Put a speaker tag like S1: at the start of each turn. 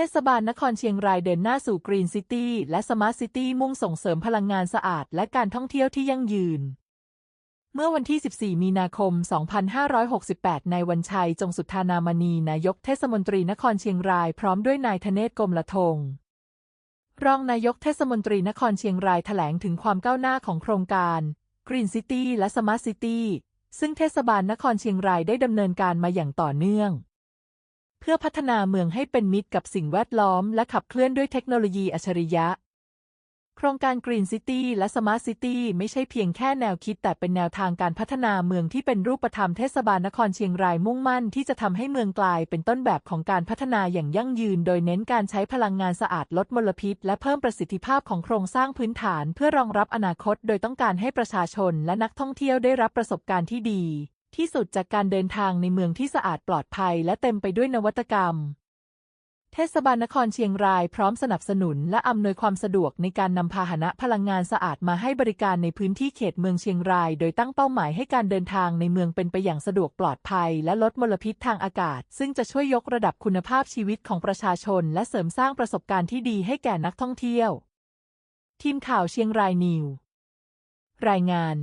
S1: เทศบาลนครเชียงรายเดินหน้าสู่กรีนซิตี้และสมาร์ทซิตี้มุ่งส่งเสริมพลังงานสะอาดและการท่องเที่ยวที่ยั่งยืน เมื่อวันที่ 14 มีนาคม 2568 นายวันชัย จงสุทธานามณี นายกเทศมนตรีนครเชียงราย พร้อมด้วยนายธเนศกรมละทง รองนายกเทศมนตรีนครเชียงรายแถลงถึงความก้าวหน้าของโครงการ Green City และ Smart City ซึ่งเทศบาลนครเชียงรายได้ดำเนินการมาอย่างต่อเนื่อง เพื่อพัฒนาเมืองให้เป็นมิตรกับสิ่งแวดล้อม และขับเคลื่อนด้วยเทคโนโลยีอัจฉริยะ โครงการ Green City และ Smart City ไม่ใช่เพียงแค่แนวคิด แต่เป็นแนวทางการพัฒนาเมืองที่เป็นรูปธรรมเทศบาลนครเชียงรายมุ่งมั่นที่จะทำให้เมืองกลายเป็นต้นแบบของการพัฒนาอย่างยั่งยืน โดยเน้นการใช้พลังงานสะอาดลดมลพิษ และเพิ่มประสิทธิภาพของโครงสร้างพื้นฐาน เพื่อรองรับอนาคต โดยต้องการให้ประชาชนและนักท่องเที่ยวได้รับประสบการณ์ที่ดี ที่สุดจากการเดินทางในเมืองที่สะอาดปลอดภัยและเต็มไปด้วยนวัตกรรม เทศบาลนครเชียงรายพร้อมสนับสนุนและอำนวยความสะดวกในการนำพาหนะพลังงานสะอาดมาให้บริการในพื้นที่เขตเมืองเชียงราย โดยตั้งเป้าหมายให้การเดินทางในเมืองเป็นไปอย่างสะดวกปลอดภัย และลดมลพิษทางอากาศ ซึ่งจะช่วยยกระดับคุณภาพชีวิตของประชาชน และเสริมสร้างประสบการณ์ที่ดีให้แก่นักท่องเที่ยว ทีมข่าวเชียงรายนิวรายงาน